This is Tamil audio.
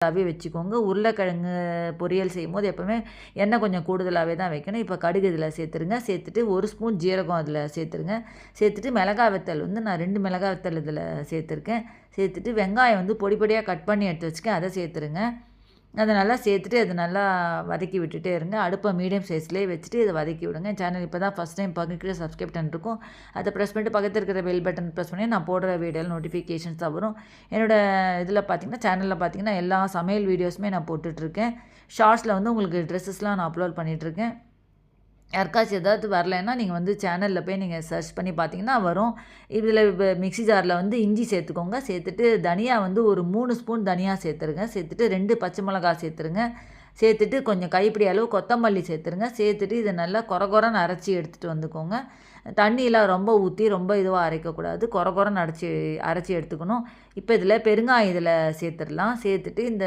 கூடுதலாகவே வச்சுக்கோங்க. உருளைக்கிழங்கு பொரியல் செய்யும்போது எப்போவுமே எண்ணெய் கொஞ்சம் கூடுதலாகவே தான் வைக்கணும். இப்போ கடுகு இதில் சேர்த்துருங்க. சேர்த்துட்டு ஒரு ஸ்பூன் ஜீரகம் அதில் சேர்த்துருங்க. சேர்த்துட்டு மிளகாய் வத்தல் வந்து நான் ரெண்டு மிளகாய் வத்தல் இதில் சேர்த்துருக்கேன். சேர்த்துட்டு வெங்காயம் வந்து பொடி பொடியாக கட் பண்ணி எடுத்து வச்சுக்கேன் அதை சேர்த்துருங்க. அதை நல்லா சேர்த்துட்டு அது நல்லா வதக்கி விட்டுட்டே இருங்க. அடுப்பை மீடியம் சைஸ்லேயே வச்சுட்டு இதை வதக்கி விடுங்க. சேனல் இப்போ தான் ஃபஸ்ட் டைம் பார்க்குற சப்ஸ்கிரைப் பண்ணிருக்கும் அதை ப்ரெஸ் பண்ணிட்டு பக்கத்தில் இருக்கிற பெல் பட்டன் ப்ரெஸ் பண்ணி நான் போடுற வீடியோவில் நோட்டிஃபிகேஷன்ஸ் தான் வரும். என்னோடய இதில் பார்த்தீங்கன்னா சேனலில் பார்த்தீங்கன்னா எல்லா சமையல் வீடியோஸுமே நான் போட்டுட்ருக்கேன் ஷார்ட்ஸில் வந்து உங்களுக்கு ட்ரெஸ்ஸஸ்லாம் நான் அப்லோட் பண்ணிகிட்ருக்கேன் யாருக்காச்சும் ஏதாவது வரலைன்னா நீங்கள் வந்து சேனலில் போய் நீங்கள் சர்ச் பண்ணி பார்த்தீங்கன்னா வரும். இதில் இப்போ மிக்ஸி ஜாரில் வந்து இஞ்சி சேர்த்துக்கோங்க. சேர்த்துட்டு தனியாக வந்து ஒரு மூணு ஸ்பூன் தனியாக சேர்த்துருங்க. சேர்த்துட்டு ரெண்டு பச்சை மிளகா சேர்த்துருங்க. சேர்த்துட்டு கொஞ்சம் கைப்பிடி அளவு கொத்தமல்லி சேர்த்துருங்க. சேர்த்துட்டு இதை நல்லா கொர கொரன்னு அரைச்சி எடுத்துகிட்டு வந்துக்கோங்க. தண்ணியெலாம் ரொம்ப ஊற்றி ரொம்ப இதுவாக அரைக்கக்கூடாது கொர கொரன்னு அரைச்சி அரைச்சி எடுத்துக்கணும். இப்போ இதில் பெருங்காயம் இதில் சேர்த்துடலாம். சேர்த்துட்டு இந்த